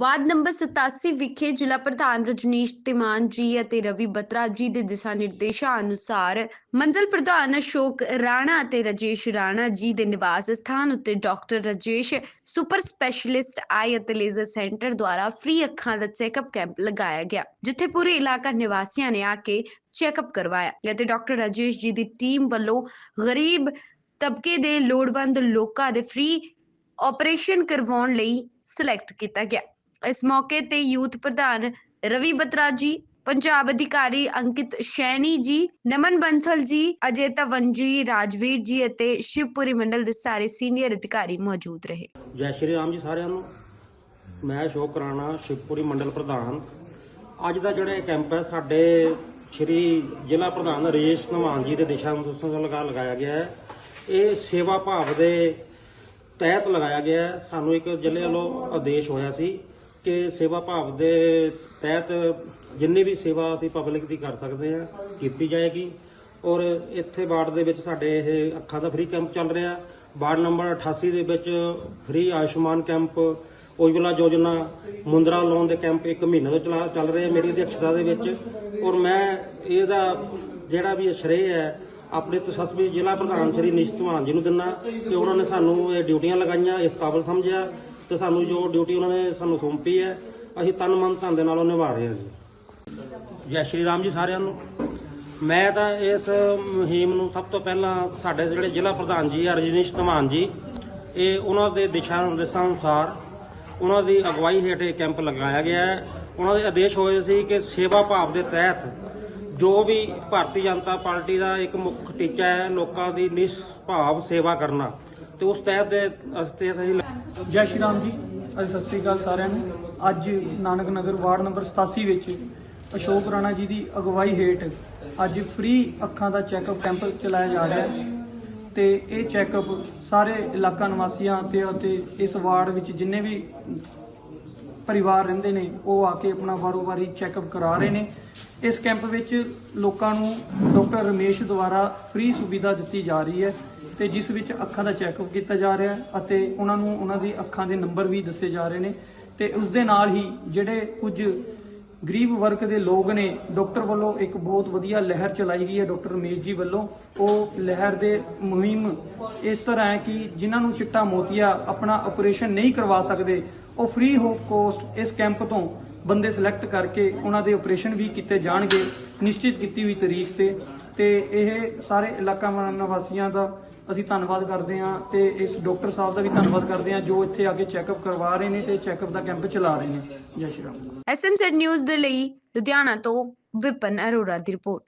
Ward number 87 ਵਿਖੇ ਜ਼ਿਲ੍ਹਾ ਪ੍ਰਧਾਨ ਰਜਨੀਸ਼ ਤਿਮਾਨ ਜੀ ਅਤੇ ਰਵੀ ਬਤਰਾ ਜੀ ਦੇ ਦਿਸ਼ਾ ਨਿਰਦੇਸ਼ਾਂ ਅਨੁਸਾਰ ਮੰਡਲ ਪ੍ਰਧਾਨ ਅਸ਼ੋਕ ਰਾਣਾ ਅਤੇ ਰਾਜੇਸ਼ ਰਾਣਾ ਜੀ ਦੇ ਨਿਵਾਸ ਸਥਾਨ ਉੱਤੇ doctor Rajesh super specialist eye ਅਤੇ ਲੇਜ਼ਰ ਸੈਂਟਰ ਦੁਆਰਾ ਫ੍ਰੀ ਅੱਖਾਂ ਦਾ ਚੈੱਕਅਪ ਕੈਂਪ ਲਗਾਇਆ ਗਿਆ, ਜਿੱਥੇ ਪੂਰੇ ਇਲਾਕਾ ਨਿਵਾਸੀਆਂ ਨੇ ਆ ਕੇ ਚੈੱਕਅਪ ਕਰਵਾਇਆ ਅਤੇ ਡਾਕਟਰ ਰਾਜੇਸ਼ ਜੀ ਦੀ ਟੀਮ ਵੱਲੋਂ ਗਰੀਬ ਤਬਕੇ ਦੇ ਲੋੜਵੰਦ ਲੋਕਾਂ ਦੇ ਫ੍ਰੀ ਆਪਰੇਸ਼ਨ ਕਰਵਾਉਣ ਲਈ ਸਿਲੈਕਟ ਕੀਤਾ ਗਿਆ। ਇਸ ਮੌਕੇ ਤੇ ਯੂਥ ਪ੍ਰਧਾਨ ਰਵੀ ਬਤਰਾ ਜੀ, ਪੰਜਾਬ ਅਧਿਕਾਰੀ ਅੰਕਿਤ ਸ਼ੈਣੀ ਜੀ, ਨਮਨ ਬੰਸਲ ਜੀ, ਅਜੇ ਧਵਨ ਜੀ ਰਾਜਵੀਰ ਜੀ ਅਤੇ ਸ਼ਿਵਪੁਰੀ ਮੰਡਲ ਦੇ ਸਾਰੇ ਸੀਨੀਅਰ ਅਧਿਕਾਰੀ ਮੌਜੂਦ ਰਹੇ। ਜੈ ਸ਼੍ਰੀ ਰਾਮ ਜੀ ਸਾਰਿਆਂ ਨੂੰ। ਮੈਂ ਅਸ਼ੋਕ ਰਾਣਾ, ਸ਼ਿਵਪੁਰੀ ਮੰਡਲ ਪ੍ਰਧਾਨ। ਅੱਜ ਦਾ ਜਿਹੜਾ ਇਹ ਕੈਂਪ ਹੈ, ਸਾਡੇ ਸ਼੍ਰੀ ਜ਼ਿਲ੍ਹਾ ਪ੍ਰਧਾਨ ਰਜੇਸ਼ ਨਵਾਨ ਜੀ ਦੇ ਦਿਸ਼ਾ ਨਿਰਦੇਸ਼ਾਂ ਲਗਾ ਲਗਾਇਆ ਗਿਆ ਹੈ। ਇਹ ਸੇਵਾ ਭਾਵ ਦੇ ਤਹਿਤ ਲਗਾਇਆ ਗਿਆ ਹੈ। ਸਾਨੂੰ ਇੱਕ ਜ਼ਿਲ੍ਹੇ ਵੱਲੋਂ ਆਦੇਸ਼ ਹੋਇਆ ਸੀ। ਕਿ ਸੇਵਾ ਭਾਵ ਦੇ ਤਹਿਤ ਜਿੰਨੀ ਵੀ ਸੇਵਾ ਅਸੀਂ ਪਬਲਿਕ ਦੀ ਕਰ ਸਕਦੇ ਹਾਂ, ਕੀਤੀ ਜਾਏਗੀ। ਔਰ ਇੱਥੇ ਵਾਰਡ ਦੇ ਵਿੱਚ ਸਾਡੇ ਇਹ ਅੱਖਾਂ ਦਾ ਫ੍ਰੀ ਕੈਂਪ ਚੱਲ ਰਿਹਾ। ਵਾਰਡ ਨੰਬਰ 88 ਦੇ ਵਿੱਚ ਫ੍ਰੀ ਆਯੁਸ਼ਮਾਨ ਕੈਂਪ, ਉਜਵਲਾ ਯੋਜਨਾ, ਮੁੰਦਰਾ ਲੋਨ ਦੇ ਕੈਂਪ ਇੱਕ ਮਹੀਨੇ ਤੋਂ ਚਲਾ, ਚੱਲ ਰਹੇ ਮੇਰੀ ਅਧਿਕਸ਼ਤਾ ਦੇ ਵਿੱਚ। ਔਰ ਮੈਂ ਇਹਦਾ ਜਿਹੜਾ ਵੀ ਸ਼੍ਰੇ ਹੈ, ਆਪਣੇ ਤਸੱਸਵੀ ਜ਼ਿਲ੍ਹਾ ਪ੍ਰਧਾਨ ਸ਼੍ਰੀ ਨਿਸ਼ਤ ਧਵਾਨ ਜੀ ਨੂੰ ਦਿੰਦਾ ਕਿ ਉਹਨਾਂ ਨੇ ਸਾਨੂੰ ਇਹ ਡਿਊਟੀਆਂ ਲਗਾਈਆਂ, ਇਸ ਕਾਬਲ ਸਮਝਿਆ। ਤੇ ਸਾਨੂੰ ਜੋ ਡਿਊਟੀ ਉਹਨਾਂ ਨੇ ਸਾਨੂੰ ਸੌਂਪੀ ਹੈ, ਅਸੀਂ ਤਨ ਮਨ ਧਨ ਦੇ ਨਾਲ ਉਹ ਨਿਭਾ ਰਹੇ ਹਾਂ ਜੀ। ਜੈ ਸ਼੍ਰੀ ਰਾਮ ਜੀ ਸਾਰਿਆਂ ਨੂੰ। ਮੈਂ ਤਾਂ ਇਸ ਮੁਹਿੰਮ ਨੂੰ ਸਭ ਤੋਂ ਪਹਿਲਾਂ ਸਾਡੇ ਜਿਹੜੇ ਜ਼ਿਲ੍ਹਾ ਪ੍ਰਧਾਨ ਜੀ ਆ ਰਜਨੀਸ਼ ਧਮਾਨ ਜੀ, ਇਹ ਉਹਨਾਂ ਦੇ ਦਿਸ਼ਾ ਨਿਰਦੇਸ਼ਾਂ ਅਨੁਸਾਰ ਉਹਨਾਂ ਦੀ ਅਗਵਾਈ ਹੇਠ ਇਹ ਕੈਂਪ ਲਗਾਇਆ ਗਿਆ ਹੈ। ਉਹਨਾਂ ਦੇ ਆਦੇਸ਼ ਹੋਏ ਸੀ ਕਿ ਸੇਵਾ ਭਾਵ ਦੇ ਤਹਿਤ ਜੋ ਵੀ ਭਾਰਤੀ ਜਨਤਾ ਪਾਰਟੀ ਦਾ ਇੱਕ ਮੁੱਖ ਟੀਚਾ ਹੈ, ਲੋਕਾਂ ਦੀ ਨਿਸ਼ਭਾਵ ਸੇਵਾ ਕਰਨਾ, ਤੇ ਉਸ ਤਹਿਤ ਦੇ ਅਸੀਂ ਜੈ ਸ਼੍ਰੀ ਰਾਮ ਜੀ, ਅੱਜ ਸਤਿ ਸ੍ਰੀ ਅਕਾਲ ਸਾਰਿਆਂ ਨੂੰ। ਅੱਜ ਨਾਨਕ ਨਗਰ ਵਾਰਡ ਨੰਬਰ 87 ਵਿੱਚ ਅਸ਼ੋਕ ਰਾਣਾ ਜੀ ਦੀ ਅਗਵਾਈ ਹੇਠ ਅੱਜ ਫ੍ਰੀ ਅੱਖਾਂ ਦਾ ਚੈੱਕਅਪ ਕੈਂਪ ਚਲਾਇਆ ਜਾ ਰਿਹਾ ਹੈ ਤੇ ਇਹ ਚੈੱਕਅਪ ਸਾਰੇ ਇਲਾਕਾ ਨਿਵਾਸੀਆਂ ਤੇ ਅਤੇ ਇਸ ਵਾਰਡ ਵਿੱਚ ਜਿੰਨੇ ਵੀ ਪਰਿਵਾਰ ਰਹਿੰਦੇ ਨੇ, ਉਹ ਆ ਕੇ ਆਪਣਾ ਵਾਰੋ-ਵਾਰੀ ਚੈੱਕਅਪ ਕਰਾ ਰਹੇ ਨੇ। ਇਸ ਕੈਂਪ ਵਿੱਚ ਲੋਕਾਂ ਨੂੰ ਡਾਕਟਰ ਰਮੇਸ਼ ਦੁਆਰਾ ਫ੍ਰੀ ਸੁਵਿਧਾ ਦਿੱਤੀ ਜਾ ਰਹੀ ਹੈ ਤੇ ਜਿਸ ਵਿੱਚ ਅੱਖਾਂ ਦਾ ਚੈੱਕਅਪ ਕੀਤਾ ਜਾ ਰਿਹਾ ਹੈ ਅਤੇ ਉਹਨਾਂ ਨੂੰ ਉਹਨਾਂ ਦੀ ਅੱਖਾਂ ਦੇ ਨੰਬਰ ਵੀ ਦੱਸੇ ਜਾ ਰਹੇ ਨੇ ਤੇ ਉਸ ਦੇ ਨਾਲ ਹੀ ਜਿਹੜੇ ਕੁਝ ਗਰੀਬ ਵਰਗ ਦੇ ਲੋਕ ਨੇ, ਡਾਕਟਰ ਵੱਲੋਂ ਇੱਕ ਬਹੁਤ ਵਧੀਆ ਲਹਿਰ ਚਲਾਈ ਗਈ ਹੈ, ਡਾਕਟਰ ਰਮੇਸ਼ ਜੀ ਵੱਲੋਂ। ਉਹ ਲਹਿਰ ਦੇ ਮੁਹਿੰਮ ਇਸ ਤਰ੍ਹਾਂ ਹੈ ਕਿ ਜਿਨ੍ਹਾਂ ਨੂੰ ਚਿੱਟਾ ਮੋਤੀਆ ਆਪਣਾ ਆਪਰੇਸ਼ਨ ਨਹੀਂ ਕਰਵਾ ਸਕਦੇ ਉਹ ਫ੍ਰੀ ਆਫ ਕੋਸਟ ਇਸ ਕੈਂਪ ਤੋਂ ਬੰਦੇ ਸਿਲੈਕਟ ਕਰਕੇ ਉਹਨਾਂ ਦੇ ਆਪਰੇਸ਼ਨ ਵੀ ਕੀਤੇ ਜਾਣਗੇ, ਨਿਸ਼ਚਿਤ ਕੀਤੀ ਹੋਈ ਤਰੀਕ ਤੇ। ਤੇ ਇਹ ਸਾਰੇ ਇਲਾਕਾ ਨਿਵਾਸੀਆਂ ਦਾ ਅਸੀਂ ਧੰਨਵਾਦ ਕਰਦੇ ਹਾਂ ਤੇ ਇਸ ਡਾਕਟਰ ਸਾਹਿਬ ਦਾ ਵੀ ਧੰਨਵਾਦ ਕਰਦੇ ਹਾਂ ਜੋ ਇੱਥੇ ਆ ਕੇ ਚੈੱਕਅਪ ਕਰਵਾ ਰਹੇ ਨੇ ਤੇ ਚੈੱਕਅਪ ਦਾ ਕੈਂਪ ਚਲਾ ਰਹੇ ਨੇ। ਜੈ ਸ਼੍ਰੀ ਰਾਮ। ਐਸਐਮਜ਼ੈਡ ਨਿਊਜ਼ ਦੇ ਲਈ ਲੁਧਿਆਣਾ ਤੋਂ ਵਿਪਨ ਅਰੋੜਾ ਦੀ ਰਿਪੋਰਟ।